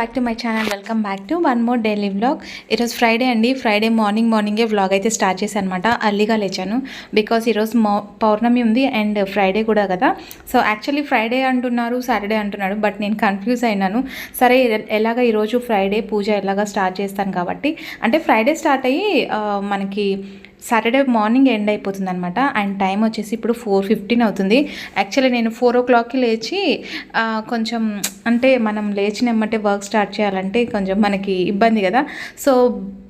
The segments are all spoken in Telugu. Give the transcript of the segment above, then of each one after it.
Back to my channel welcome back to one more daily vlog ఈరోజు ఫ్రైడే అండి ఫ్రైడే మార్నింగ్ మార్నింగే వ్లాగ్ అయితే స్టార్ట్ చేశాను అనమాట అర్లీగా లేచాను బికాస్ ఈరోజు పౌర్ణమి ఉంది అండ్ ఫ్రైడే కూడా కదా. సో యాక్చువల్లీ ఫ్రైడే అంటున్నారు సాటర్డే అంటున్నాడు బట్ నేను కన్ఫ్యూజ్ అయినాను. సరే ఎలాగ ఈరోజు ఫ్రైడే పూజ ఎలాగ స్టార్ట్ చేస్తాను కాబట్టి. అంటే ఫ్రైడే స్టార్ట్ అయ్యి మనకి సాటర్డే మార్నింగ్ ఎండ్ అయిపోతుంది అనమాట అండ్ టైం వచ్చేసి ఇప్పుడు ఫోర్ ఫిఫ్టీన్ అవుతుంది. యాక్చువల్లీ నేను ఫోర్ ఓ క్లాక్కి లేచి కొంచెం అంటే మనం లేచినమ్మంటే వర్క్ స్టార్ట్ చేయాలంటే కొంచెం మనకి ఇబ్బంది కదా. సో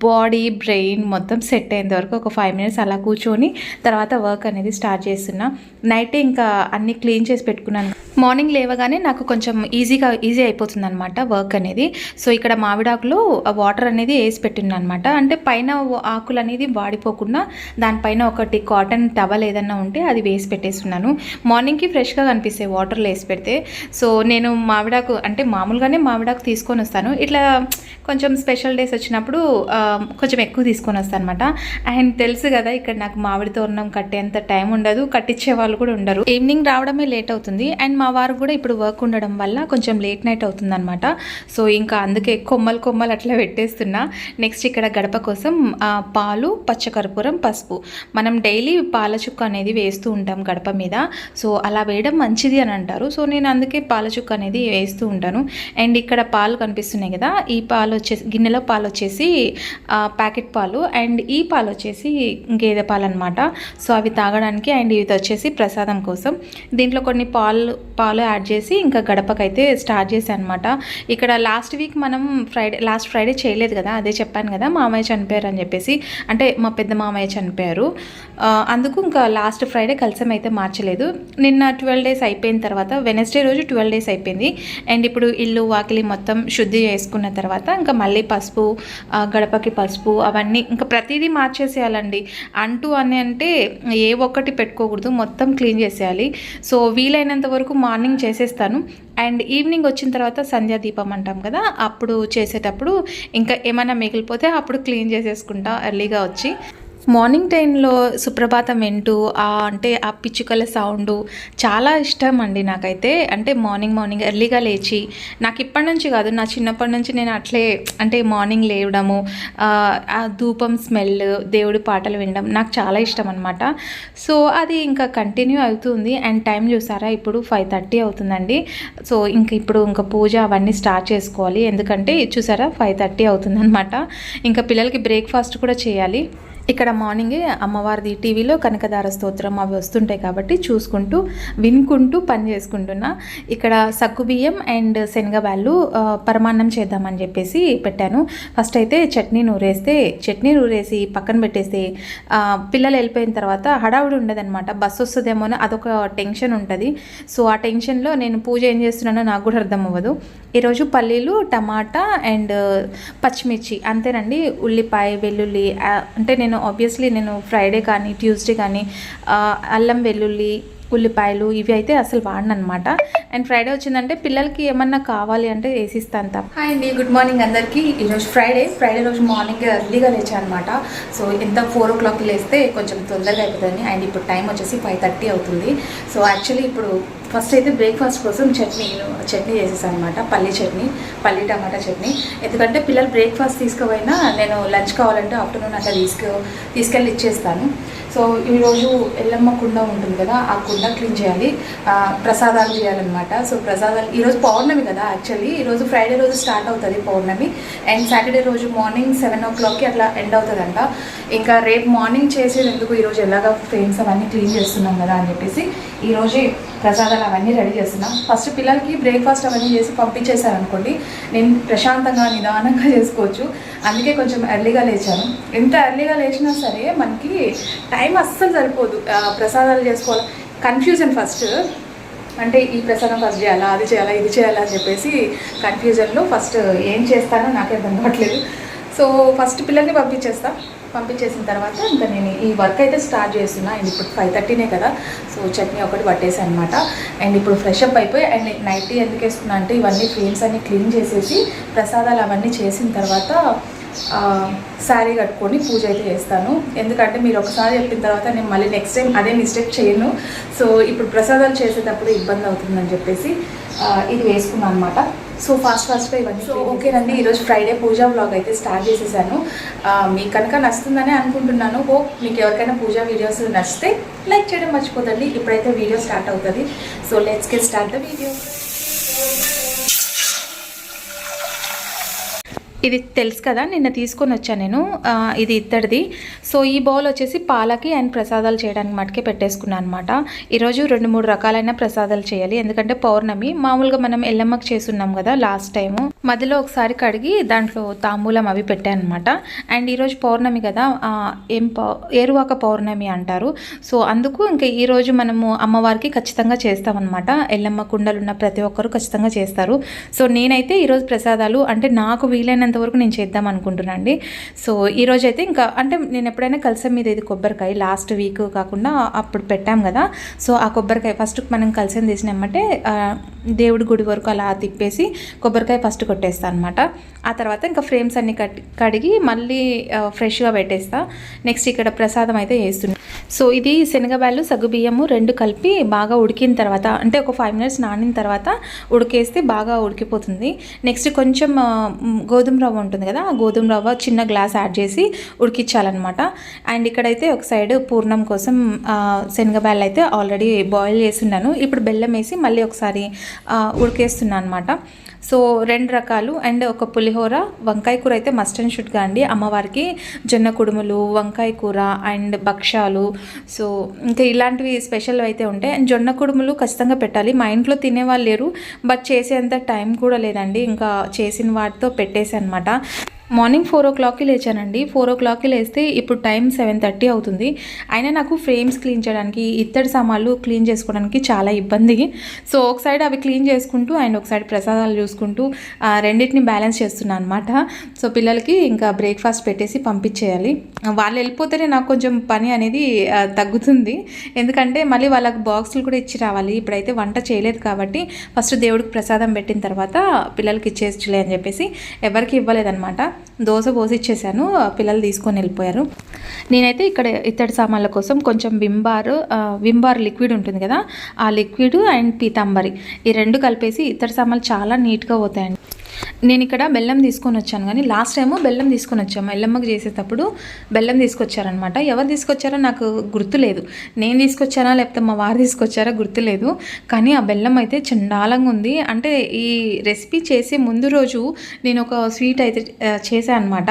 బాడీ బ్రెయిన్ మొత్తం సెట్ అయ్యేంత వరకు ఒక ఫైవ్ మినిట్స్ అలా కూర్చొని తర్వాత వర్క్ అనేది స్టార్ట్ చేస్తున్నా. నైట్ ఇంకా అన్నీ క్లీన్ చేసి పెట్టుకున్నాను. మార్నింగ్ లేవగానే నాకు కొంచెం ఈజీగా ఈజీ అయిపోతుంది అనమాట వర్క్ అనేది. సో ఇక్కడ మామిడాకులో వాటర్ అనేది వేసి పెట్టిన అనమాట అంటే పైన ఆకులు అనేది వాడిపోకుండా దానిపైన ఒకటి కాటన్ టవల్ ఏదన్నా ఉంటే అది వేసి పెట్టేస్తున్నాను. మార్నింగ్కి ఫ్రెష్గా కనిపిస్తాయి వాటర్లో వేసి పెడితే. సో నేను మామిడాకు అంటే మామూలుగానే మామిడాకు తీసుకొని వస్తాను. ఇట్లా కొంచెం స్పెషల్ డేస్ వచ్చినప్పుడు కొంచెం ఎక్కువ తీసుకొని వస్తాను అనమాట అండ్ తెలుసు కదా ఇక్కడ నాకు మామిడి తోరణం కట్టేంత టైం ఉండదు. కట్టించే వాళ్ళు కూడా ఉండరు. ఈవినింగ్ రావడమే లేట్ అవుతుంది. అండ్ మా వారు కూడా ఇప్పుడు వర్క్ ఉండడం వల్ల కొంచెం లేట్ నైట్ అవుతుందనమాట సో ఇంకా అందుకే కొమ్మలు కొమ్మలు అట్లా పెట్టేస్తున్నా. నెక్స్ట్ ఇక్కడ గడప కోసం పాలు పచ్చకర్పూరం పసుపు. మనం డైలీ పాల చుక్క అనేది వేస్తూ ఉంటాం గడప మీద. సో అలా వేయడం మంచిది అని అంటారు. సో నేను అందుకే పాల చుక్క అనేది వేస్తూ ఉంటాను. అండ్ ఇక్కడ పాలు కనిపిస్తున్నాయి కదా. ఈ పాలు వచ్చేసి గిన్నెలో పాలు వచ్చేసి ప్యాకెట్ పాలు అండ్ ఈ పాలు వచ్చేసి గేదె పాలు అనమాట సో అవి తాగడానికి అండ్ ఇది వచ్చేసి ప్రసాదం కోసం. దీంట్లో కొన్ని పాలు పాలు యాడ్ చేసి ఇంకా గడపకైతే స్టార్ట్ చేశాను అనమాట ఇక్కడ లాస్ట్ వీక్ మనం ఫ్రైడే లాస్ట్ ఫ్రైడే చేయలేదు కదా అదే చెప్పాను కదా మామయ్య చనిపోయారు అని చెప్పేసి. అంటే మా పెద్ద మామయ్య చనిపోయారు. అందుకు ఇంకా లాస్ట్ ఫ్రైడే కలిసం అయితే మార్చలేదు. నిన్న ట్వెల్వ్ డేస్ అయిపోయిన తర్వాత వెనస్డే రోజు ట్వెల్వ్ డేస్ అయిపోయింది. అండ్ ఇప్పుడు ఇల్లు వాకిలి మొత్తం శుద్ధి చేసుకున్న తర్వాత ఇంకా మళ్ళీ పసుపు గడపకి పసుపు అవన్నీ ఇంకా ప్రతిదీ మార్చేసేయాలండి. అంటూ అని అంటే ఏ ఒక్కటి పెట్టుకోకూడదు మొత్తం క్లీన్ చేసేయాలి. సో వీలైనంత వరకు మార్నింగ్ చేసేస్తాను. అండ్ ఈవినింగ్ వచ్చిన తర్వాత సంధ్యా దీపం అంటాం కదా అప్పుడు చేసేటప్పుడు ఇంకా ఏమైనా మిగిలిపోతే అప్పుడు క్లీన్ చేసేసుకుంటా ఎర్లీగా వచ్చి. మార్నింగ్ టైంలో సుప్రభాతం వింటూ ఆ అంటే ఆ పిచ్చుకల సౌండ్ చాలా ఇష్టం అండి నాకైతే. అంటే మార్నింగ్ మార్నింగ్ ఎర్లీగా లేచి నాకు ఇప్పటి నుంచి కాదు నా చిన్నప్పటి నుంచి నేను అట్లే అంటే మార్నింగ్ లేవడము ఆ, ధూపం స్మెల్ దేవుడి పాటలు వినడం నాకు చాలా ఇష్టం అనమాట సో అది ఇంకా కంటిన్యూ అవుతుంది. అండ్ టైం చూసారా ఇప్పుడు ఫైవ్ థర్టీ అవుతుందండి. సో ఇంక ఇప్పుడు ఇంకా పూజ అవన్నీ స్టార్ట్ చేసుకోవాలి. ఎందుకంటే చూసారా ఫైవ్ థర్టీ అవుతుందన్నమాట. ఇంకా పిల్లలకి బ్రేక్ఫాస్ట్ కూడా చేయాలి. ఇక్కడ మార్నింగే అమ్మవారిది టీవీలో కనకదార స్తోత్రం అవి వస్తుంటాయి కాబట్టి చూసుకుంటూ వినుకుంటూ పని చేసుకుంటున్నా. ఇక్కడ సగ్గుబియ్యం అండ్ శనగబాళ్ళు పరమాన్నం చేద్దామని చెప్పేసి పెట్టాను. ఫస్ట్ అయితే చట్నీ నూరేస్తే చట్నీ నూరేసి పక్కన పెట్టేస్తే పిల్లలు వెళ్ళిపోయిన తర్వాత హడావుడి ఉండదన్నమాట. బస్సు వస్తుందేమో అని అదొక టెన్షన్ ఉంటుంది. సో ఆ టెన్షన్లో నేను పూజ ఏం చేస్తున్నానో నాకు కూడా అర్థం అవ్వదు. ఈరోజు పల్లీలు టమాటా అండ్ పచ్చిమిర్చి. అంతేనండి ఉల్లిపాయ వెల్లుల్లి అంటే నేను ఆబ్వియస్లీ నేను ఫ్రైడే కానీ ట్యూస్డే కానీ అల్లం వెల్లుల్లి ఉల్లిపాయలు ఇవి అయితే అసలు వాడినమాట అండ్ ఫ్రైడే వచ్చిందంటే పిల్లలకి ఏమన్నా కావాలి అంటే వేసిస్తాను తప్ప హాయ్ అండి గుడ్ మార్నింగ్ అందరికీ. ఈరోజు ఫ్రైడే ఫ్రైడే రోజు మార్నింగ్ ఎర్లీగా లేచాను అనమాట సో ఎంత ఫోర్ ఓ క్లాక్ లేస్తే కొంచెం తొందరగా అయిపోతుంది. అండ్ ఇప్పుడు టైం వచ్చేసి ఫైవ్ థర్టీ అవుతుంది. సో యాక్చువల్లీ ఇప్పుడు ఫస్ట్ అయితే బ్రేక్ఫాస్ట్ కోసం చట్నీ చట్నీ చేసేసాను అనమాట పల్లి చట్నీ పల్లి టమాటా చట్నీ. ఎందుకంటే పిల్లలు బ్రేక్ఫాస్ట్ తీసుకుపోయినా నేను లంచ్ కావాలంటే ఆఫ్టర్నూన్ అట్లా తీసుకు తీసుకెళ్ళి ఇచ్చేస్తాను. సో ఈరోజు ఎల్లమ్మ కుండ ఉంటుంది కదా ఆ కుండ క్లీన్ చేయాలి. ప్రసాదాలు చేయాలన్నమాట. సో ప్రసాదాలు ఈరోజు పౌర్ణమి కదా యాక్చువల్లీ ఈరోజు ఫ్రైడే రోజు స్టార్ట్ అవుతుంది పౌర్ణమి. అండ్ సాటర్డే రోజు మార్నింగ్ సెవెన్ ఓ క్లాక్కి అట్లా ఎండ్ అవుతుందంట. ఇంకా రేపు మార్నింగ్ చేసేది ఎందుకు? ఈరోజు ఎలాగా ఫ్రేమ్స్ అవన్నీ క్లీన్ చేస్తున్నాం కదా అని చెప్పేసి ఈరోజే ప్రసాదాలు అవన్నీ రెడీ చేస్తున్నాం. ఫస్ట్ పిల్లలకి బ్రేక్ఫాస్ట్ అవన్నీ చేసి పంపించేశారనుకోండి నేను ప్రశాంతంగా నిదానంగా చేసుకోవచ్చు. అందుకే కొంచెం ఎర్లీగా లేచాను. ఎంత ఎర్లీగా లేచినా సరే మనకి టైం అస్సలు సరిపోదు. ప్రసాదాలు చేసుకోవాలి. కన్ఫ్యూజన్ ఫస్ట్ అంటే ఈ ప్రసాదం ఫస్ట్ చేయాలా అది చేయాలా ఇది చేయాలా అని చెప్పేసి కన్ఫ్యూజన్లో ఫస్ట్ ఏం చేస్తానో నాకే అర్థం కావట్లేదు. సో ఫస్ట్ పిల్లల్ని పంపించేస్తాను పంపించేసిన తర్వాత ఇంకా నేను ఈ వర్క్ అయితే స్టార్ట్ చేస్తున్నా. అండ్ ఇప్పుడు ఫైవ్ థర్టీనే కదా. సో చట్నీ ఒకటి పట్టేసాను అనమాట అండ్ ఇప్పుడు ఫ్రెష్ అప్ అయిపోయి అండ్ నైట్ ఎందుకు వేసుకున్నా అంటే ఇవన్నీ ఫ్రేమ్స్ అన్ని క్లీన్ చేసేసి ప్రసాదాలు అవన్నీ చేసిన తర్వాత శారీ కట్టుకొని పూజ అయితే చేస్తాను. ఎందుకంటే మీరు ఒకసారి చెప్పిన తర్వాత నేను మళ్ళీ నెక్స్ట్ టైం అదే మిస్టేక్ చేయను. సో ఇప్పుడు ప్రసాదాలు చేసేటప్పుడు ఇబ్బంది అవుతుందని చెప్పేసి ఇది వేసుకున్నాను అనమాట సో ఫాస్ట్ ఫాస్ట్గా ఇవన్నీ సో ఓకేనండి ఈరోజు ఫ్రైడే పూజా బ్లాగ్ అయితే స్టార్ట్ చేసేసాను. మీకు కనుక నచ్చుతుందని అనుకుంటున్నాను. హోప్ మీకు ఎవరికైనా పూజా వీడియోస్ నచ్చితే లైక్ చేయడం మర్చిపోదండి ఇప్పుడైతే వీడియో స్టార్ట్ అవుతుంది. So let's get start the video ఇది తెలుసు కదా నిన్న తీసుకొని వచ్చాను నేను. ఇది ఇత్తడిది సో ఈ బౌల్ వచ్చేసి పాలకి అండ్ ప్రసాదాలు చేయడానికి మటుకే పెట్టేసుకున్నాను అనమాట ఈరోజు రెండు మూడు రకాలైన ప్రసాదాలు చేయాలి. ఎందుకంటే పౌర్ణమి మామూలుగా మనం ఎల్లమ్మకి చేస్తున్నాం కదా లాస్ట్ టైము. మధ్యలో ఒకసారి కడిగి దాంట్లో తాంబూలం అవి పెట్టాను అనమాట అండ్ ఈరోజు పౌర్ణమి కదా ఏం పౌ ఏరువాక పౌర్ణమి అంటారు. సో అందుకు ఇంకా ఈరోజు మనము అమ్మవారికి ఖచ్చితంగా చేస్తామన్నమాట ఎల్లమ్మ కుండలున్న ప్రతి ఒక్కరు ఖచ్చితంగా చేస్తారు. సో నేనైతే ఈరోజు ప్రసాదాలు అంటే నాకు వీలైనంత వరకు నేను చేద్దాం అనుకుంటున్నాను అండి. సో ఈరోజు అయితే ఇంకా అంటే నేను ఎప్పుడైనా కలిసం మీద ఇది కొబ్బరికాయ లాస్ట్ వీక్ కాకుండా అప్పుడు పెట్టాం కదా. సో ఆ కొబ్బరికాయ ఫస్ట్ మనం కలిసం తీసినామంటే దేవుడి గుడి వరకు అలా తిప్పేసి కొబ్బరికాయ ఫస్ట్ కొట్టేస్తాను అనమాట ఆ తర్వాత ఇంకా ఫ్రేమ్స్ అన్ని కట్టి కడిగి మళ్ళీ ఫ్రెష్గా పెట్టేస్తా. నెక్స్ట్ ఇక్కడ ప్రసాదం అయితే వేస్తున్నాను సో ఇది శనగబాళ్ళు సగ్గుబియ్యము రెండు కలిపి బాగా ఉడికిన తర్వాత అంటే ఒక ఫైవ్ మినిట్స్ నానిన తర్వాత ఉడికేస్తే బాగా ఉడికిపోతుంది. నెక్స్ట్ కొంచెం గోధుమ రవ్వ ఉంటుంది కదా ఆ గోధుమ రవ్వ చిన్న గ్లాస్ యాడ్ చేసి ఉడికించాలన్నమాట. అండ్ ఇక్కడైతే ఒక సైడ్ పూర్ణం కోసం ఆ, అయితే ఆల్రెడీ బాయిల్ చేస్తున్నాను ఇప్పుడు బెల్లం వేసి మళ్ళీ ఒకసారి ఉడికేస్తున్నాను అనమాట సో రెండు రకాలు. అండ్ ఒక పులిహోర వంకాయ కూర అయితే మస్ట్ అండ్ షుడ్గా అండి. అమ్మవారికి జొన్న కుడుములు వంకాయ కూర అండ్ భక్ష్యాలు. సో ఇంకా ఇలాంటివి స్పెషల్ అయితే ఉంటాయి. అండ్ జొన్న కుడుములు ఖచ్చితంగా పెట్టాలి. మా ఇంట్లో తినేవాళ్ళు లేరు బట్ చేసేంత టైం కూడా లేదండి. ఇంకా చేసిన వాటితో పెట్టేసి అనమాట మార్నింగ్ ఫోర్ ఓ క్లాక్కి లేచానండి. ఫోర్ ఓ క్లాక్కి లేస్తే ఇప్పుడు టైం సెవెన్ థర్టీ అవుతుంది. అయినా నాకు ఫ్రేమ్స్ క్లీన్ చేయడానికి ఇత్తడి సామాన్లు క్లీన్ చేసుకోవడానికి చాలా ఇబ్బంది. సో ఒక సైడ్ అవి క్లీన్ చేసుకుంటూ అండ్ ఒక సైడ్ ప్రసాదాలు చూసుకుంటూ రెండింటిని బ్యాలెన్స్ చేస్తున్నాను అనమాట సో పిల్లలకి ఇంకా బ్రేక్ఫాస్ట్ పెట్టేసి పంపించేయాలి. వాళ్ళు వెళ్ళిపోతేనే నాకు కొంచెం పని అనేది తగ్గుతుంది. ఎందుకంటే మళ్ళీ వాళ్ళకి బాక్సులు కూడా ఇచ్చి రావాలి. ఇప్పుడైతే వంట చేయలేదు కాబట్టి ఫస్ట్ దేవుడికి ప్రసాదం పెట్టిన తర్వాత పిల్లలకి ఇచ్చేయచ్చులే అని చెప్పేసి ఎవరికి ఇవ్వలేదన్నమాట. దోశ పోసి ఇచ్చేసాను పిల్లలు తీసుకొని వెళ్ళిపోయారు. నేనైతే ఇక్కడ ఇత్తడి సామాన్ల కోసం కొంచెం వింబార్ ఆ, వింబార్ లిక్విడ్ ఉంటుంది కదా ఆ లిక్విడ్ అండ్ పీతాంబరి ఈ రెండు కలిపేసి ఇత్తడి సామాన్లు చాలా నీట్గా పోతాయండి. నేను ఇక్కడ బెల్లం తీసుకొని వచ్చాను కానీ లాస్ట్ టైము బెల్లం తీసుకొని వచ్చాము. ఎల్లమ్మకి చేసేటప్పుడు బెల్లం తీసుకొచ్చారనమాట ఎవరు తీసుకొచ్చారో నాకు గుర్తులేదు. నేను తీసుకొచ్చానా లేకపోతే మా వారు తీసుకొచ్చారా గుర్తులేదు. కానీ ఆ బెల్లం అయితే చండాలంగా ఉంది. అంటే ఈ రెసిపీ చేసే ముందు రోజు నేను ఒక స్వీట్ అయితే చేశాను అనమాట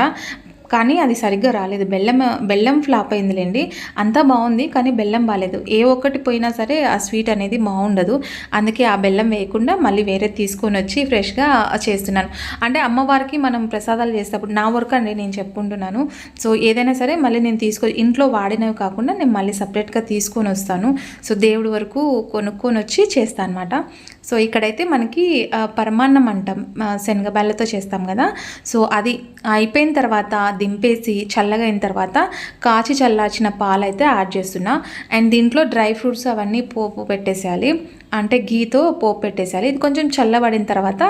కానీ అది సరిగ్గా రాలేదు. బెల్లం బెల్లం ఫ్లాప్ అయిందిలేండి. అంతా బాగుంది కానీ బెల్లం బాగాలేదు ఏ ఒక్కటి పోయినా సరే ఆ స్వీట్ అనేది బాగుండదు. అందుకే ఆ బెల్లం వేయకుండా మళ్ళీ వేరే తీసుకొని వచ్చి ఫ్రెష్గా చేస్తున్నాను. అంటే అమ్మవారికి మనం ప్రసాదాలు చేసేటప్పుడు నా వర్క్ అండి నేను చెప్పుకుంటున్నాను. సో ఏదైనా సరే మళ్ళీ నేను తీసుకో ఇంట్లో వాడినవి కాకుండా నేను మళ్ళీ సపరేట్గా తీసుకొని వస్తాను. సో దేవుడి వరకు కొనుక్కొని వచ్చి చేస్తాను అనమాట సో ఇక్కడైతే మనకి పరమాన్నం అంటాం ఆ, శనగబాళ్ళతో చేస్తాం కదా. సో అది అయిపోయిన తర్వాత దింపేసి చల్లగా అయిన తర్వాత కాచి చల్లార్చిన పాలు అయితే యాడ్ చేస్తున్నా. అండ్ దీంట్లో డ్రై ఫ్రూట్స్ అవన్నీ పోపు పెట్టేసేయాలి. అంటే గీతో పోపు పెట్టేసేయాలి. ఇది కొంచెం చల్లబడిన తర్వాత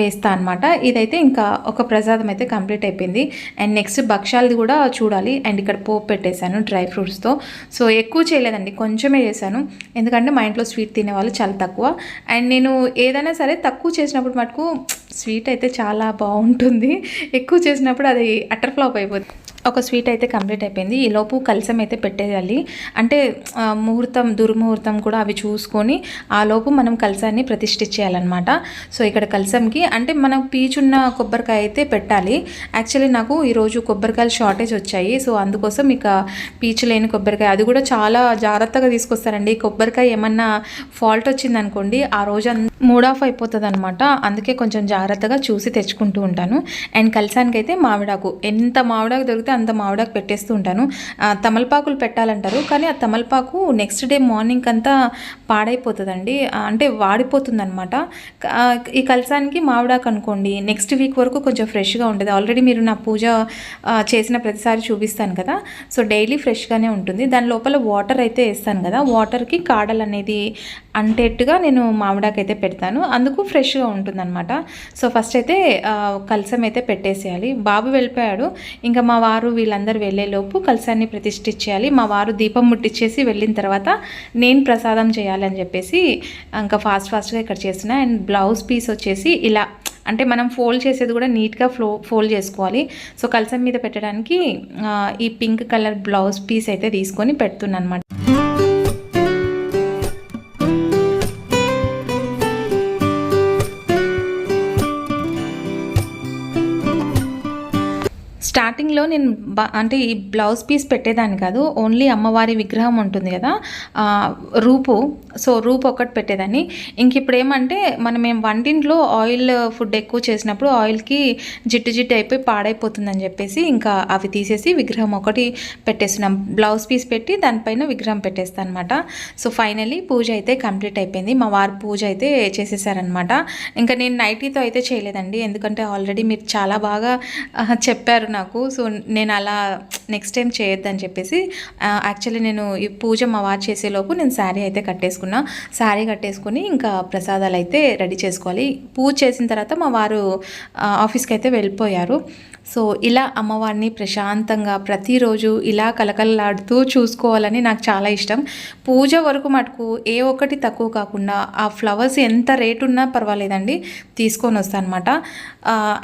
వేస్తా అనమాట ఇదైతే ఇంకా ఒక ప్రసాదం అయితే కంప్లీట్ అయిపోయింది. అండ్ నెక్స్ట్ భక్షాలది కూడా చూడాలి. అండ్ ఇక్కడ పోపు పెట్టేశాను డ్రై ఫ్రూట్స్తో. సో ఎక్కువ చేయలేదండి. కొంచెమే చేశాను. ఎందుకంటే మా ఇంట్లో స్వీట్ తినేవాళ్ళు చాలా తక్కువ. అండ్ నేను ఏదైనా సరే తక్కువ చేసినప్పుడు మటుకు స్వీట్ అయితే చాలా బాగుంటుంది. ఎక్కువ చేసినప్పుడు అది అటర్ ఫ్లాప్ అయిపోతుంది. ఒక స్వీట్ అయితే కంప్లీట్ అయిపోయింది. ఈ లోపు కలసం అయితే పెట్టేయాలి. అంటే ముహూర్తం దుర్ముహూర్తం కూడా అవి చూసుకొని ఆ లోపు మనం కలసాన్ని ప్రతిష్ఠించేయాలన్నమాట సో ఇక్కడ కలసంకి అంటే మనం పీచున్న కొబ్బరికాయ అయితే పెట్టాలి. యాక్చువల్లీ నాకు ఈరోజు కొబ్బరికాయలు షార్టేజ్ వచ్చాయి. సో అందుకోసం ఇక పీచు లేని కొబ్బరికాయ అది కూడా చాలా జాగ్రత్తగా తీసుకొస్తారండి. కొబ్బరికాయ ఏమన్నా ఫాల్ట్ వచ్చిందనుకోండి ఆ రోజు మూడ్ ఆఫ్ అయిపోతుంది అనమాట అందుకే కొంచెం జాగ్రత్తగా చూసి తెచ్చుకుంటూ ఉంటాను. అండ్ కలసానికి అయితే మామిడాకు ఎంత మామిడాకు దొరికితే అంత మావిడాకు పెట్టేస్తూ ఉంటాను. తమలపాకులు పెట్టాలంటారు కానీ ఆ తమలపాకు నెక్స్ట్ డే మార్నింగ్ అంతా పాడైపోతుందండి. అంటే వాడిపోతుందనమాట ఈ కలసానికి మావిడాకు అనుకోండి నెక్స్ట్ వీక్ వరకు కొంచెం ఫ్రెష్గా ఉంటుంది ఆల్రెడీ మీరు నా పూజ చేసిన ప్రతిసారి చూపిస్తాను కదా. సో డైలీ ఫ్రెష్గానే ఉంటుంది. దాని లోపల వాటర్ అయితే వేస్తాను కదా. వాటర్కి కాడలు అనేది అంటేట్టుగా నేను మామిడాకు అయితే పెడతాను. అందుకు ఫ్రెష్గా ఉంటుందన్నమాట. సో ఫస్ట్ అయితే కలసం అయితే పెట్టేసేయాలి. బాబు వెళ్ళిపోయాడు. ఇంకా మా వారు వీళ్ళందరూ వెళ్ళేలోపు కలసాన్ని ప్రతిష్ఠించేయాలి. మా వారు దీపం ముట్టించేసి వెళ్ళిన తర్వాత నేను ప్రసాదం చేయాలని చెప్పేసి ఇంకా ఫాస్ట్ ఫాస్ట్గా ఇక్కడ చేస్తున్నా. అండ్ బ్లౌజ్ పీస్ వచ్చేసి ఇలా అంటే మనం ఫోల్డ్ చేసేది కూడా నీట్గా ఫ్లో ఫోల్డ్ చేసుకోవాలి. సో కలసం మీద పెట్టడానికి ఈ పింక్ కలర్ బ్లౌజ్ పీస్ అయితే తీసుకొని పెడుతున్నాను అనమాట నేను అంటే ఈ బ్లౌజ్ పీస్ పెట్టేదాన్ని కాదు ఓన్లీ అమ్మవారి విగ్రహం ఉంటుంది కదా రూపు. సో రూపు ఒకటి పెట్టేదాన్ని. ఇంక ఇప్పుడు ఏమంటే మనం ఏం వంటింట్లో ఆయిల్ ఫుడ్ ఎక్కువ చేసినప్పుడు ఆయిల్కి జిడ్డు జిడ్డు అయిపోయి పాడైపోతుందని చెప్పేసి ఇంకా అవి తీసేసి విగ్రహం ఒకటి పెట్టేస్తున్నాం. బ్లౌజ్ పీస్ పెట్టి దానిపైన విగ్రహం పెట్టేస్తాను అనమాట సో ఫైనలీ పూజ అయితే కంప్లీట్ అయిపోయింది. మా వారు పూజ అయితే చేసేసారనమాట. ఇంకా నేను నైటీతో అయితే చేయలేదండి. ఎందుకంటే ఆల్రెడీ మీరు చాలా బాగా చెప్పారు నాకు. సో నేను అలా నెక్స్ట్ టైం చేయొద్దని చెప్పేసి యాక్చువల్లీ నేను ఈ పూజ మా వారు చేసేలోపు నేను శారీ అయితే కట్టేసుకున్నా. శారీ కట్టేసుకుని ఇంకా ప్రసాదాలు అయితే రెడీ చేసుకోవాలి. పూజ చేసిన తర్వాత మా వారు ఆఫీస్కి అయితే వెళ్ళిపోయారు. సో ఇలా అమ్మవారిని ప్రశాంతంగా ప్రతిరోజు ఇలా కలకలలాడుతూ చూసుకోవాలని నాకు చాలా ఇష్టం. పూజ వరకు మటుకు ఏ ఒక్కటి తక్కువ కాకుండా ఆ ఫ్లవర్స్ ఎంత రేటు ఉన్నా పర్వాలేదండి తీసుకొని వస్తాను అనమాట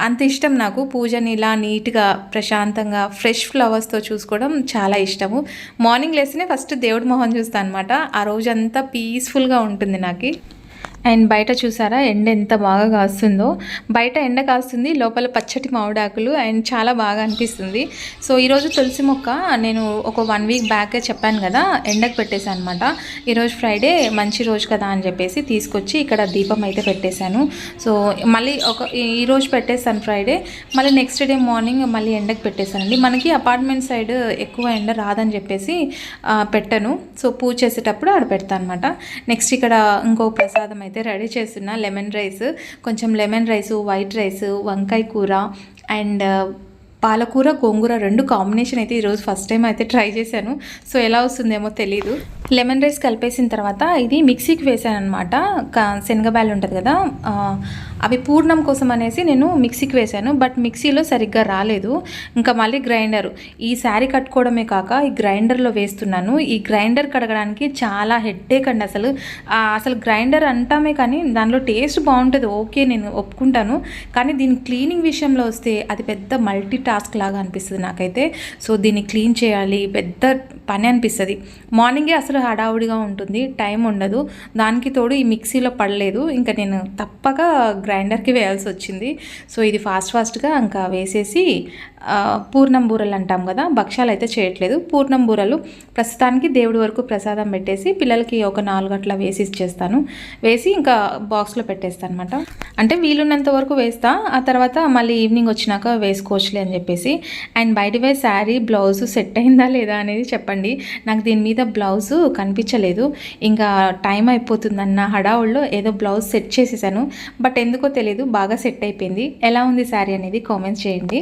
అంత ఇష్టం నాకు. పూజని ఇలా నీట్గా ప్రశాంతంగా ఫ్రెష్ ఫ్లవర్స్తో చూసుకోవడం చాలా ఇష్టము. మార్నింగ్ లేస్తేనే ఫస్ట్ దేవుడి మొహం చూస్తాను అనమాట ఆ రోజంతా పీస్ఫుల్గా ఉంటుంది నాకు. అండ్ బయట చూసారా ఎండ ఎంత బాగా కాస్తుందో. బయట ఎండ కాస్తుంది లోపల పచ్చటి మామిడాకులు అండ్ చాలా బాగా అనిపిస్తుంది. సో ఈరోజు తులసి మొక్క నేను ఒక వన్ వీక్ బ్యాకే చెప్పాను కదా ఎండకు పెట్టేశాను అనమాట ఈరోజు ఫ్రైడే మంచి రోజు కదా అని చెప్పేసి తీసుకొచ్చి ఇక్కడ దీపం అయితే పెట్టేశాను. సో మళ్ళీ ఒక ఈరోజు పెట్టేస్తాను ఫ్రైడే మళ్ళీ నెక్స్ట్ డే మార్నింగ్ మళ్ళీ ఎండకు పెట్టేశానండి. మనకి అపార్ట్మెంట్ సైడ్ ఎక్కువ ఎండ రాదని చెప్పేసి పెట్టను. సో పూజ చేసేటప్పుడు ఆడ పెడతాను అనమాట నెక్స్ట్ ఇక్కడ ఇంకో ప్రసాదం అయితే రెడీ చేస్తున్న లెమన్ రైస్. కొంచెం లెమన్ రైస్ వైట్ రైస్ వంకాయ కూర అండ్ పాలకూర గోంగూర రెండు కాంబినేషన్ అయితే ఈరోజు ఫస్ట్ టైం అయితే ట్రై చేశాను. సో ఎలా వస్తుందేమో తెలీదు. లెమన్ రైస్ కలిపేసిన తర్వాత ఇది మిక్సీకి వేసాను అనమాట శనగబాయలు ఉంటుంది కదా అవి పూర్ణం కోసం అనేసి నేను మిక్సీకి వేశాను బట్ మిక్సీలో సరిగ్గా రాలేదు. ఇంకా మళ్ళీ గ్రైండర్. ఈ శారీ కట్టుకోవడమే కాక ఈ గ్రైండర్లో వేస్తున్నాను. ఈ గ్రైండర్ కడగడానికి చాలా హెడ్ఏక్ అండి అసలు. అసలు గ్రైండర్ అంటామే కానీ దానిలో టేస్ట్ బాగుంటుంది. ఓకే నేను ఒప్పుకుంటాను. కానీ దీని క్లీనింగ్ విషయంలో వస్తే అది పెద్ద మల్టీ టాస్క్ లాగా అనిపిస్తుంది నాకైతే. సో దీన్ని క్లీన్ చేయాలి. పెద్ద పని అనిపిస్తుంది. మార్నింగే అసలు హడావుడిగా ఉంటుంది. టైం ఉండదు. దానికి తోడు ఈ మిక్సీలో పడలేదు. ఇంకా నేను తప్పక గ్రై గ్రైండర్కి వేయాల్సి వచ్చింది సో ఇది ఫాస్ట్ ఫాస్ట్గా ఇంకా వేసేసి పూర్ణం బూరలు అంటాం కదా భక్ష్యాలు అయితే చేయట్లేదు. పూర్ణం బూరలు ప్రస్తుతానికి దేవుడి వరకు ప్రసాదం పెట్టేసి పిల్లలకి ఒక నాలుగు అట్లా వేసి ఇచ్చేస్తాను. వేసి ఇంకా బాక్స్లో పెట్టేస్తాను అనమాట అంటే వీలున్నంత వరకు వేస్తా. ఆ తర్వాత మళ్ళీ ఈవినింగ్ వచ్చినాక వేసుకోవచ్చులే అని చెప్పేసి. అండ్ బయట వే శారీ బ్లౌజ్ సెట్ అయిందా లేదా అనేది చెప్పండి. నాకు దీని మీద బ్లౌజ్ కనిపించలేదు. ఇంకా టైం అయిపోతుందన్న హడావుల్లో ఏదో బ్లౌజ్ సెట్ చేసేసాను. బట్ ఎందుకు తెలియదు బాగా సెట్ అయిపోయింది. ఎలా ఉంది శారీ అనేది కామెంట్స్ చేయండి.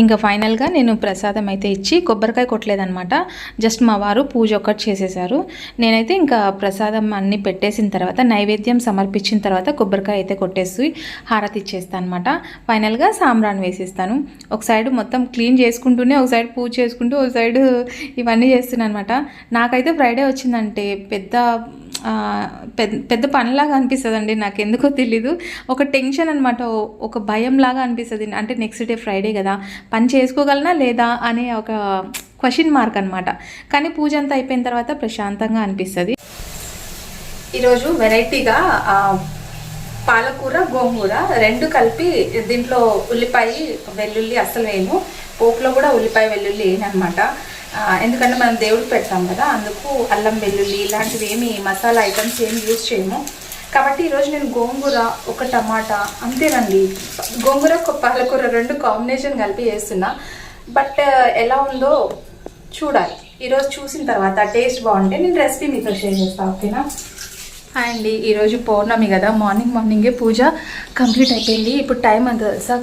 ఇంకా ఫైనల్గా నేను ప్రసాదం అయితే ఇచ్చి కొబ్బరికాయ కొట్టలేదనమాట జస్ట్ మా వారు పూజ ఒక్కటి చేసేసారు. నేనైతే ఇంకా ప్రసాదం అన్ని పెట్టేసిన తర్వాత నైవేద్యం సమర్పించిన తర్వాత కొబ్బరికాయ అయితే కొట్టేసి హారతి ఇచ్చేస్తాను అనమాట ఫైనల్గా సాంబ్రాన్ వేసేస్తాను. ఒక సైడ్ మొత్తం క్లీన్ చేసుకుంటూనే ఒక సైడ్ పూజ చేసుకుంటూ ఒక సైడ్ ఇవన్నీ చేస్తున్నాను అనమాట నాకైతే ఫ్రైడే వచ్చిందంటే పెద్ద పెద్ద పెద్ద పనిలాగా అనిపిస్తుందండి నాకు ఎందుకో తెలీదు. ఒక టెన్షన్ అనమాట ఒక భయం లాగా అనిపిస్తుంది. అంటే నెక్స్ట్ డే ఫ్రైడే కదా పని చేసుకోగలనా లేదా అనే ఒక క్వశ్చన్ మార్క్ అనమాట కానీ పూజ అంతా అయిపోయిన తర్వాత ప్రశాంతంగా అనిపిస్తుంది. ఈరోజు వెరైటీగా పాలకూర గోంగూర రెండు కలిపి దీంట్లో ఉల్లిపాయ వెల్లుల్లి అసలు వేయము. పోపులో కూడా ఉల్లిపాయ వెల్లుల్లి వేయనమాట ఎందుకంటే మనం దేవుడు పెడతాం కదా అందుకు అల్లం వెల్లుల్లి ఇలాంటివి ఏమి మసాలా ఐటమ్స్ ఏమి యూజ్ చేయము. కాబట్టి ఈరోజు నేను గోంగూర ఒక టమాటా అంతేనండి. గోంగూర ఒక పాలకూర రెండు కాంబినేషన్ కలిపి వేస్తున్నా బట్ ఎలా ఉందో చూడాలి. ఈరోజు చూసిన తర్వాత టేస్ట్ బాగుంటే నేను రెసిపీ మీతో షేర్ చేస్తాను ఓకేనా? హాయ్ అండి. ఈరోజు పౌర్ణమి కదా మార్నింగ్ మార్నింగే పూజ కంప్లీట్ అయిపోయింది. ఇప్పుడు టైం అంత తెలుసా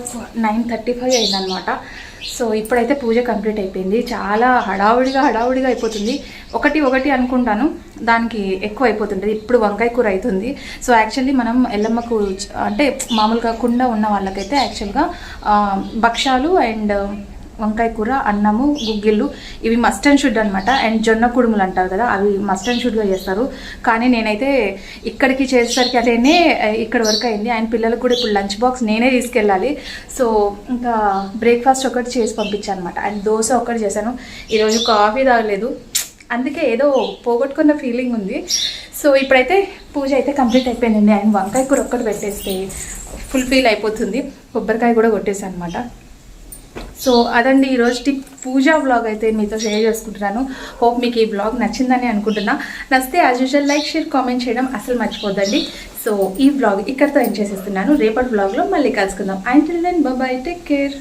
నైన్ థర్టీ ఫైవ్ అయిందనమాట సో ఇప్పుడైతే పూజ కంప్లీట్ అయిపోయింది. చాలా హడావుడిగా హడావుడిగా అయిపోతుంది. ఒకటి ఒకటి అనుకుంటాను. దానికి ఎక్కువ అయిపోతుంటుంది. ఇప్పుడు వంకాయ కూర అవుతుంది సో యాక్చువల్లీ మనం ఎల్లమ్మకు అంటే మామూలుగా కుండ ఉన్న వాళ్ళకైతే యాక్చువల్గా భక్ష్యాలు భక్షాలు అండ్ వంకాయ కూర అన్నము గుగ్గిళ్ళు ఇవి మస్ట్ అండ్ షుడ్ అనమాట అండ్ జొన్న కుడుములు అంటారు కదా అవి మస్ట్ అండ్ షుడ్గా చేస్తారు. కానీ నేనైతే ఇక్కడికి చేసేసరికి అదేనే ఇక్కడ వరకు అయింది. ఆయన పిల్లలకు కూడా ఇప్పుడు లంచ్ బాక్స్ నేనే తీసుకెళ్ళాలి. సో ఇంకా బ్రేక్ఫాస్ట్ ఒకటి చేసి పంపించాను అనమాట అండ్ దోశ ఒకటి చేశాను. ఈరోజు కాఫీ తాగలేదు. అందుకే ఏదో పోగొట్టుకున్న ఫీలింగ్ ఉంది. సో ఇప్పుడైతే పూజ అయితే కంప్లీట్ అయిపోయిందండి. ఆయన వంకాయ కూర ఒక్కటి పెట్టేస్తే ఫుల్ ఫీల్ అయిపోతుంది. కొబ్బరికాయ కూడా కొట్టేసాను అనమాట సో అదండి ఈరోజు టిప్ పూజా బ్లాగ్ అయితే మీతో షేర్ చేసుకుంటున్నాను. హోప్ మీకు ఈ బ్లాగ్ నచ్చిందని అనుకుంటున్నా. నచ్చితే as usual like share comment చేయడం అసలు మర్చిపోద్దండి. సో ఈ బ్లాగ్ ఇక్కడితో ఏం చేసేస్తున్నాను. రేపటి బ్లాగ్లో మళ్ళీ కలుసుకుందాం. And then bye take care